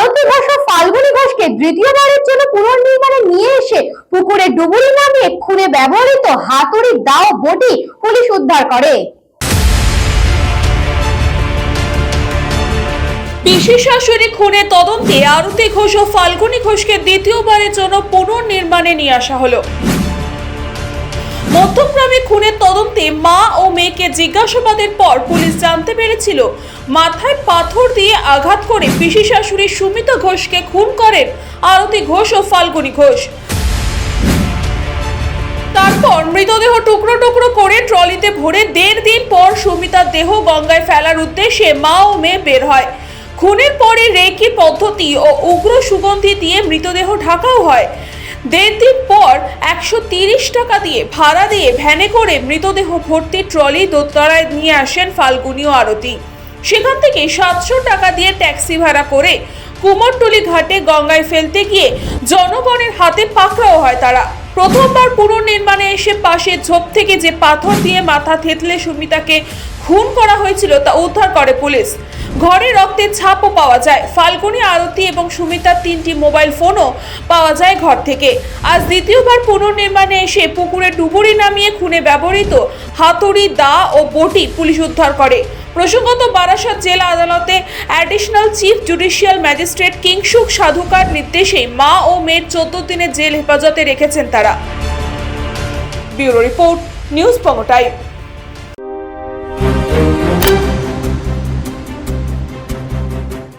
আরতি ঘোষ ও ফাল্গুনী ঘোষকে দ্বিতীয়বারের জন্য পুনর্নির্মাণে নিয়ে এসে পুকুরে ডুবুরি নামিয়ে খুনে ব্যবহৃত হাতুড়ি দাও বটি পুলিশ উদ্ধার করে। শাশুড়ি খুনে তদন্তে আরতি ঘোষ ও ফাল্গুনী ঘোষকে দ্বিতীয়বারের জন্য পুনর্নির্মাণে নিয়ে আসা হলো। মধ্যগ্রামে খুনের তদন্তে মা ও মেয়েকে জিজ্ঞাসাবাদের পর পুলিশ জানতে পেরেছিল, মাথায় পাথর দিয়ে আঘাত করে পিসি শাশুড়ি সুমিতা ঘোষকে খুন করেন আরতি ঘোষ ও ফাল্গুনী ঘোষ। তারপর মৃতদেহ টুকরো টুকরো করে ট্রলিতে ভরে দেড় দিন পর সুমিতার দেহ গঙ্গায় ফেলার উদ্দেশ্যে মা ও মেয়ে বের হয়। খুনের পরে রেকি পদ্ধতি ও উগ্র সুগন্ধি দিয়ে মৃতদেহ ঢাকাও হয়। দেড় দিন পর একশো টাকা দিয়ে ভাড়া দিয়ে ভ্যানে করে মৃতদেহ ভর্তি ট্রলি দোতলায় নিয়ে আসেন ফাল্গুনি ও আরতি। সেখান থেকে সাতশো টাকা দিয়ে ট্যাক্সি ভাড়া করে কুমোরটুলি ঘাটে গঙ্গায় ফেলতে গিয়ে জনগণের হাতে পাকড়াও হয় তারা। প্রথমবার পুনর্নির্মাণে এসে পাশে ঝোপ থেকে যে পাথর দিয়ে মাথা থেতলে সুমিতাকে খুন করা হয়েছিল তা উদ্ধার করে পুলিশ। ঘরে রক্তের ছাপও পাওয়া যায়। ফাল্গুনি আরতি এবং সুমিতার তিনটি মোবাইল ফোনও পাওয়া যায় ঘর থেকে। আজ দ্বিতীয়বার পুনর্নির্মাণে এসে পুকুরে ডুবুরি নামিয়ে খুনে ব্যবহৃত হাতুড়ি, দা ও বটি পুলিশ উদ্ধার করে। প্রসঙ্গত বারাসাত জেলা আদালতে additional chief judicial magistrate Kingshuk Sadhukar নির্দেশে মা ও মেয়ের চোদ্দ দিনে জেল হেফাজতে রেখেছেন তারা। Bureau report, news পঙ্গ